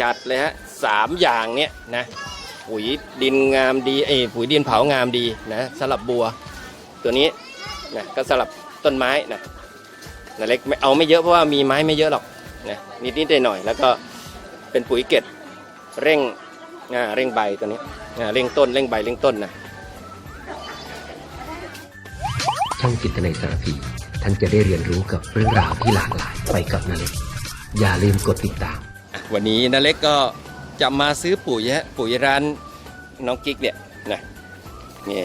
จัดเลยฮะสามอย่างเนี้ยนะปุ๋ยดินงามดีเอยปุ๋ยดินเผางามดีนะสลับบัว ตัวนี้นะก็สลับต้นไม้นะนาเล็กไม่เอาไม่เยอะเพราะว่ามีไม้ไม่เยอะหรอกนะนิดนิดๆหน่อยแล้วก็เป็นปุ๋ยเกล็ดเร่งอ่าเร่งใบตัวนี้อ่าเร่งต้นเร่งใบเร่งต้นนะช่องจิตในสารพีท่านจะได้เรียนรู้กับเรื่องราวที่หลากหลายไปกับนาเล็กอย่าลืมกดติดตาม วันนี้นาเล็กก็จะมาซื้อปุ๋ยฮะปุ๋ยร้านน้องกิ๊กเนี่ยนะนี่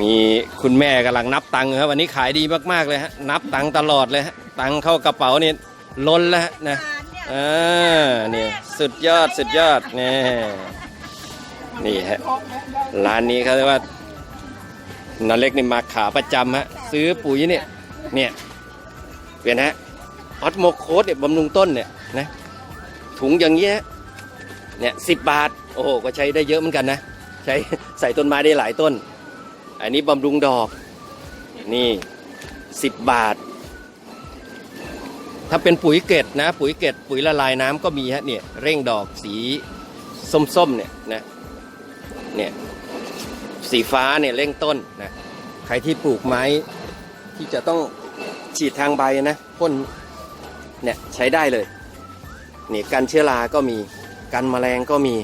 มีคุณแม่กำลังนับตังค์ครับวันนี้ขายดีมากๆเลยฮะนับตังค์ตลอดเลยฮะตังค์เข้ากระเป๋านี่ล้นแล้วฮะนะอ่านี่สุดยอดสุดยอดนี่นี่ฮะร้านนี้เขาเรียกว่านาเล็กนี่มาขาประจำฮะซื้อปุ๋ยเนี่ยเนี่ยเป็นฮะออสโมโคสเนี่ยบำรุงต้นเนี่ยนะ ถุงอย่างเงี้ยเนี่ยสิบบาท โอ้โหก็ใช้ได้เยอะเหมือนกันนะ ใช้ใส่ต้นไม้ได้หลายต้น อันนี้บำรุงดอก นี่สิบบาท ถ้าเป็นปุ๋ยเกล็ดนะ ปุ๋ยเกล็ดปุ๋ยละลายน้ำก็มีฮะเนี่ยเร่งดอกสีส้มๆเนี่ยนะเนี่ยสีฟ้าเนี่ยเร่งต้นนะใครที่ปลูกไม้ที่จะต้องฉีดทางใบนะพ่นเนี่ยใช้ได้เลย นี่กันเชื้อราก็มี กันแมลงก็มี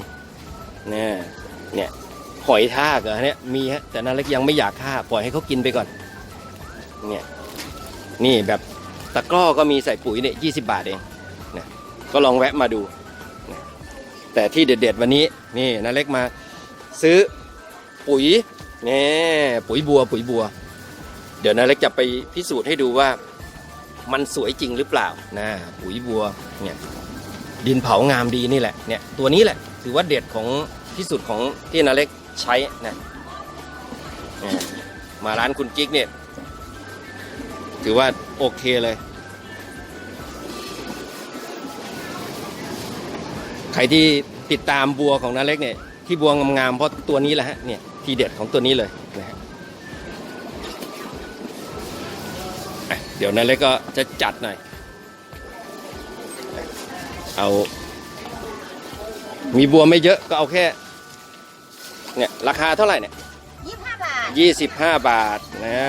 เนี่ยเนี่ยหอยทากเหรอเนี่ยมีฮะแต่นาเล็กยังไม่อยากฆ่าปล่อยให้เขากินไปก่อนเนี่ยนี่แบบตะกร้อก็มีใส่ปุ๋ยเนี่ยยีบาทเองนะก็ลองแวะมาดูนะแต่ที่เด็ดๆวันนี้นี่นาเล็กมาซื้อปุ๋ยเนี่ยปุ๋ยบัวปุ๋ยบัว เดี๋ยวนาเล็กจะไปพิสูจน์ให้ดูว่ามันสวยจริงหรือเปล่านะปุ๋ยบัวเนี่ย ดินเผางามดีนี่แหละเนี่ยตัวนี้แหละถือว่าเด็ดของที่สุดของที่นาเล็กใช้นะอ่มาร้านคุณกิ๊กเนี่ย ถือว่าโอเคเลย ใครที่ติดตามบัวของนาเล็กเนี่ย ที่บัวงามๆเพราะตัวนี้แหละฮะเนี่ยทีเด็ดของตัวนี้เลยนะฮะเดี๋ยวนาเล็กก็จะจัดหน่อย เอา มีบัวไม่เยอะก็เอาแค่ เนี่ยราคาเท่าไหร่เนี่ยยี่สิบห้าบาทยี่สิบห้าบาทนะ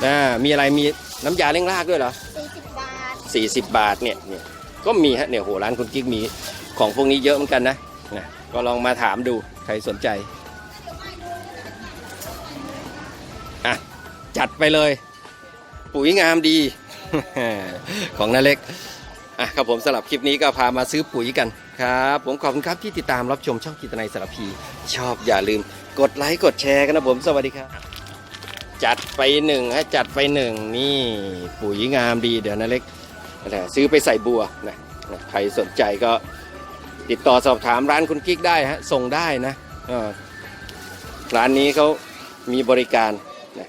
แรงล่านะมีอะไรมีน้ำยาเร่งรากด้วยเหรอสี่สิบบาทสี่สิบบาทเนี่ยเนี่ยก็มีฮะเนี่ยโหร้านคุณกิ๊กมีของพวกนี้เยอะเหมือนกันนะนะก็ลองมาถามดูใครสนใจอะจัดไปเลย ปุ๋ยงามดีของนาเล็ก อะครับผมสำหรับคลิปนี้ก็พามาซื้อปุ๋ยกันครับ ผมขอบคุณครับที่ติดตามรับชมช่องกิตนัยสารพี ชอบอย่าลืม กดไลค์กดแชร์กันนะผมสวัสดีครับ จัดไปหนึ่งฮะจัดไปหนึ่งนี่ปุ๋ยงามดีเดี๋ยวนะเล็กนะซื้อไปใส่บัวนะนะใครสนใจก็ติดต่อสอบถามร้านคุณกิ๊กได้ฮะส่งได้นะเออร้านนี้เขามีบริการนะ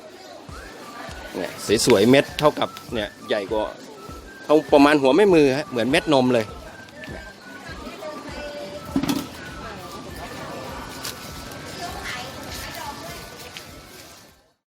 เนี่ยสวยๆเม็ดเท่ากับเนี่ยใหญ่กว่า ตรงประมาณหัวแม่มือฮะเหมือนเม็ดนมเลย